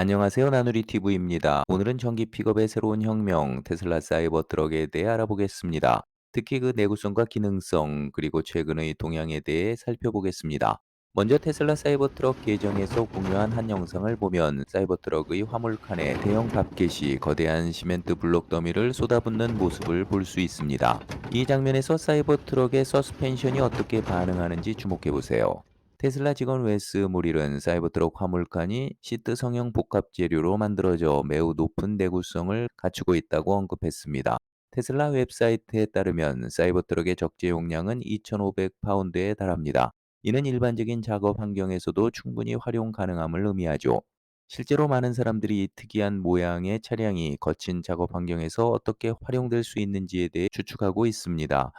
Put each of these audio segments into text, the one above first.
안녕하세요. 나누리 TV입니다. 오늘은 전기 픽업의 새로운 혁명, 테슬라 사이버 트럭에 대해 알아보겠습니다. 특히 그 내구성과 기능성, 그리고 최근의 동향에 대해 살펴보겠습니다. 먼저 테슬라 사이버 트럭 계정에서 공유한 한 영상을 보면 사이버 트럭의 화물칸에 대형 밥켓이 거대한 시멘트 블록 더미를 쏟아붓는 모습을 볼 수 있습니다. 이 장면에서 사이버 트럭의 서스펜션이 어떻게 반응하는지 주목해 보세요. 테슬라 직원 웨스 모릴은 사이버트럭 화물칸이 시트 성형 복합 재료로 만들어져 매우 높은 내구성을 갖추고 있다고 언급했습니다. 테슬라 웹사이트에 따르면 사이버트럭의 적재 용량은 2,500파운드에 달합니다. 이는 일반적인 작업 환경에서도 충분히 활용 가능함을 의미하죠. 실제로 많은 사람들이 이 특이한 모양의 차량이 거친 작업 환경에서 어떻게 활용될 수 있는지에 대해 추측하고 있습니다.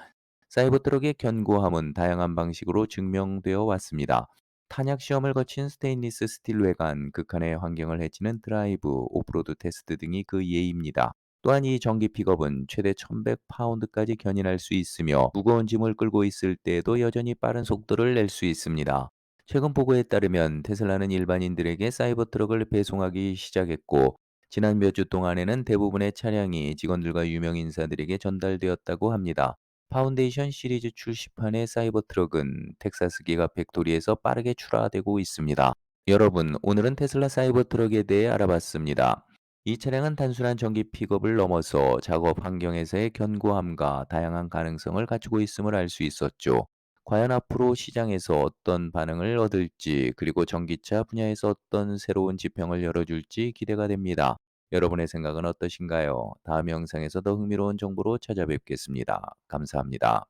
사이버 트럭의 견고함은 다양한 방식으로 증명되어 왔습니다. 탄약 시험을 거친 스테인리스 스틸 외관, 극한의 환경을 해치는 드라이브, 오프로드 테스트 등이 그 예입니다. 또한 이 전기 픽업은 최대 1100파운드까지 견인할 수 있으며 무거운 짐을 끌고 있을 때에도 여전히 빠른 속도를 낼 수 있습니다. 최근 보고에 따르면 테슬라는 일반인들에게 사이버 트럭을 배송하기 시작했고 지난 몇 주 동안에는 대부분의 차량이 직원들과 유명 인사들에게 전달되었다고 합니다. 파운데이션 시리즈 출시판의 사이버트럭은 텍사스 기가 팩토리에서 빠르게 출하되고 있습니다. 여러분, 오늘은 테슬라 사이버트럭에 대해 알아봤습니다. 이 차량은 단순한 전기 픽업을 넘어서 작업 환경에서의 견고함과 다양한 가능성을 갖추고 있음을 알 수 있었죠. 과연 앞으로 시장에서 어떤 반응을 얻을지, 그리고 전기차 분야에서 어떤 새로운 지평을 열어줄지 기대가 됩니다. 여러분의 생각은 어떠신가요? 다음 영상에서 더 흥미로운 정보로 찾아뵙겠습니다. 감사합니다.